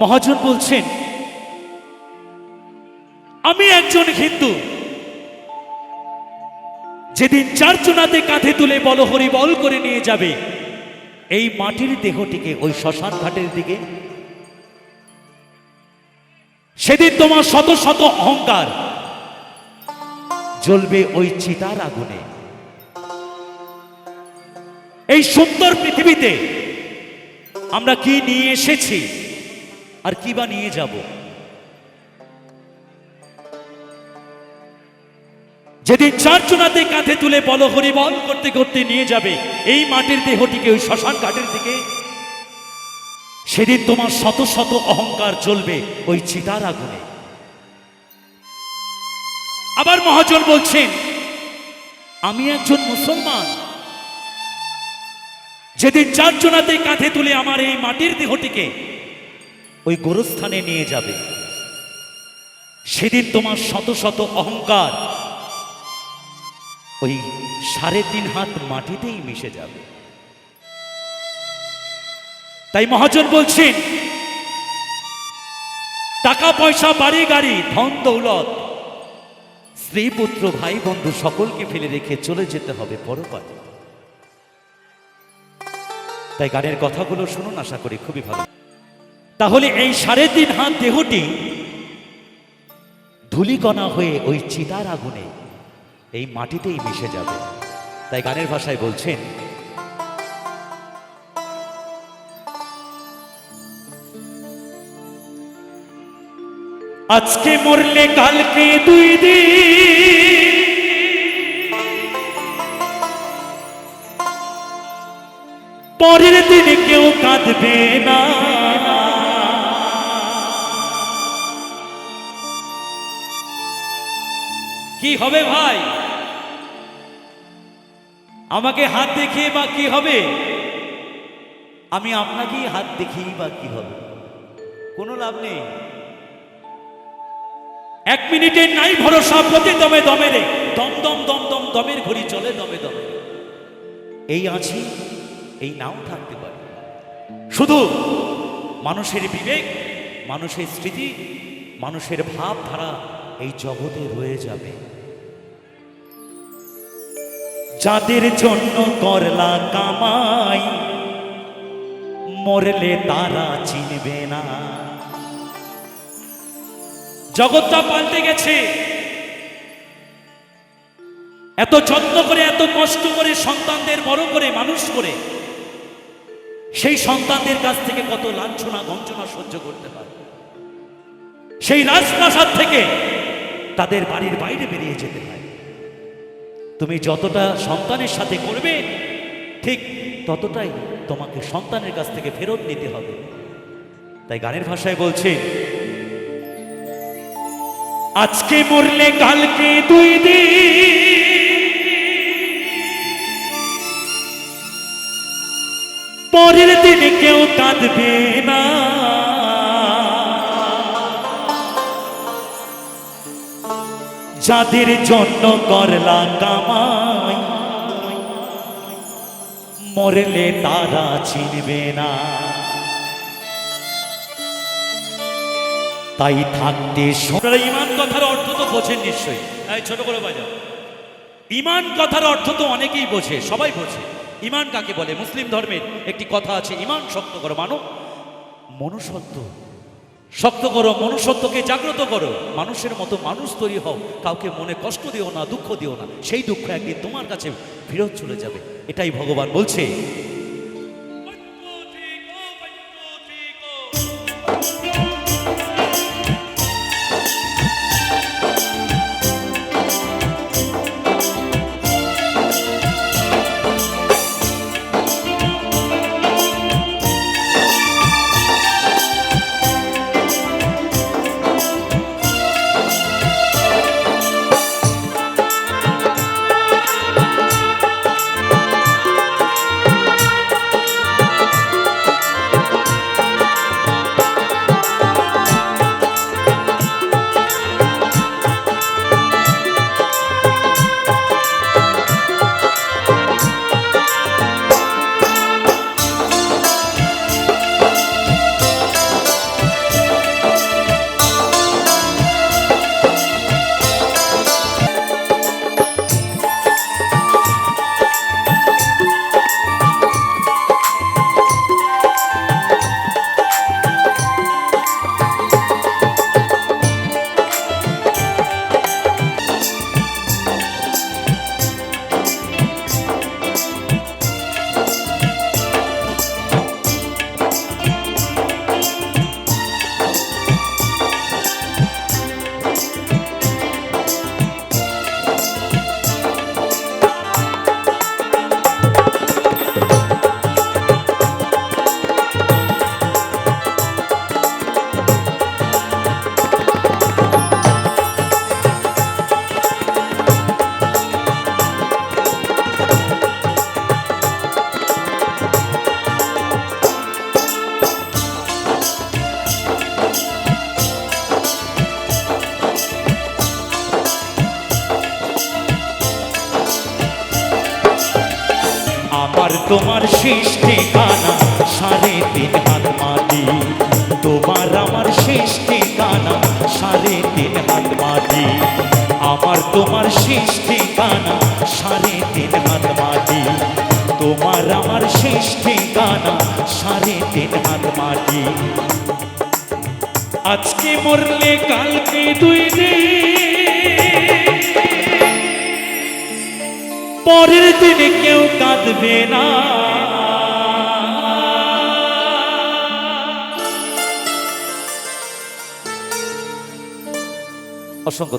মহাজন বলছেন, আমি একজন হিন্দু। যেদিন চারজনাতে কাঁধে তুলে বল হরি বল করে নিয়ে যাবে, এই মাটির দেহটিকে ওই শ্মশান ঘাটের দিকে। সেদিন তোমার শত শত অহংকার জ্বলবে ওই চিতার আগুনে। এই সুন্দর পৃথিবীতে আমরা কি নিয়ে এসেছি? আর কি বা নিয়ে যাব? যেদিন চারজনাতে কাঁধে তুলে বল হরি বল করতে করতে নিয়ে যাবে, এই মাটির দেহটিকে ওই শ্মশান ঘাটের দিকে। সেদিন তোমার শত শত অহংকার চলবে ওই চিতার আগুনে। আবার মহাজন বলছেন, আমি একজন মুসলমান। যেদিন চারজনাতে কাঁধে তুলে আমার এই মাটির দেহটিকে ওই গোরস্থানে নিয়ে যাবে। সেদিন তোমার শত শত অহংকার ওই সাড়ে তিন হাত মাটিতেই মিশে যাবে। তাই মহাজন বলছেন টাকা পয়সা বাড়ি গাড়ি ধন দৌলত স্ত্রী পুত্র ভাই বন্ধু সকলকে ফেলে রেখে চলে যেতে হবে পরপারে। তাই গানের কথাগুলো শুনুন, আশা করি খুবই ভালো। তাহলে এই সাড়ে তিন হাত দেহটি ধুলিকণা হয়ে ওই চিতার আগুনে এই মাটিতেই মিশে যাবে। তাই গানের ভাষায় বলছেন, আজকে মরলে কালকে দুই দিন। পরের দিনে কেউ কাঁদবে না। কি হবে ভাই? আমাকে হাত দেখিয়ে বা কি হবে? আমি আপনাকেই হাত দেখিয়ে বা কি হবে? কোনো লাভ নেই। এক মিনিটের নাই ভরসা, প্রতি দমে দমে রে। দম দম দম দম, দমের ঘড়ি চলে দমে দমে। এই আছি এই নাও থাকতে পারে। শুধু মানুষের বিবেক, মানুষের স্মৃতি, মানুষের ভাবধারা এই জগতে রয়ে যাবে। যাদের জন্য করলা কামাই, মরলে তারা চিনবে না। জগৎটা পাল্টে গেছে। এত যত্ন করে, এত কষ্ট করে, সন্তানদের বড় করে, মানুষ করে, সেই সন্তানদের কাছ থেকে কত লাঞ্ছনা গঞ্চনা সহ্য করতে পারে। সেই রাজপ্রাসাদ থেকে তাদের বাড়ির বাইরে বেরিয়ে যেতে হয়। তুমি যতটা সন্তানের সাথে করবে, ঠিক ততটাই তোমাকে সন্তানের কাছ থেকে ফেরত নিতে হবে। তাই গানের ভাষায় বলছে, আজকে মরলে কালকে দুই দিন। পরের দিনে কেউ কাঁদবে না। যাদের জন্য করলা কামাই। মরলে তারা চিনবে না। তাই থাকতে ইমান কথার অর্থ তো বোঝেন নিশ্চয়ই। ছোট করে বাজাও। ইমান কথার অর্থ তো অনেকেই বোঝে, সবাই বোঝে। ইমান কাকে বলে? মুসলিম ধর্মের একটি কথা আছে, ইমান শক্ত করো, মানো। মনুষ্যত্ব শক্ত করো, মনুষ্যত্বকে জাগ্রত করো। মানুষের মতো মানুষ তৈরি হও। কাউকে মনে কষ্ট দিও না, দুঃখ দিও না। সেই দুঃখ একদিন তোমার কাছে ফিরত চলে যাবে। এটাই ভগবান বলছে। তোমার শেষ ঠিকানা সাড়ে তিন হাত মাটি। তোমার আমার শেষ ঠিকানা সাড়ে তিন হাত মাটি। আমার তোমার শেষ ঠিকানা সাড়ে তিন হাত মাটি। তোমার আমার শেষ ঠিকানা সাড়ে তিন হাত মাটি। আজকে মরলে কালকে দুই দিন। পরের দিনে কেউ কাঁদবে না। অসংখ্য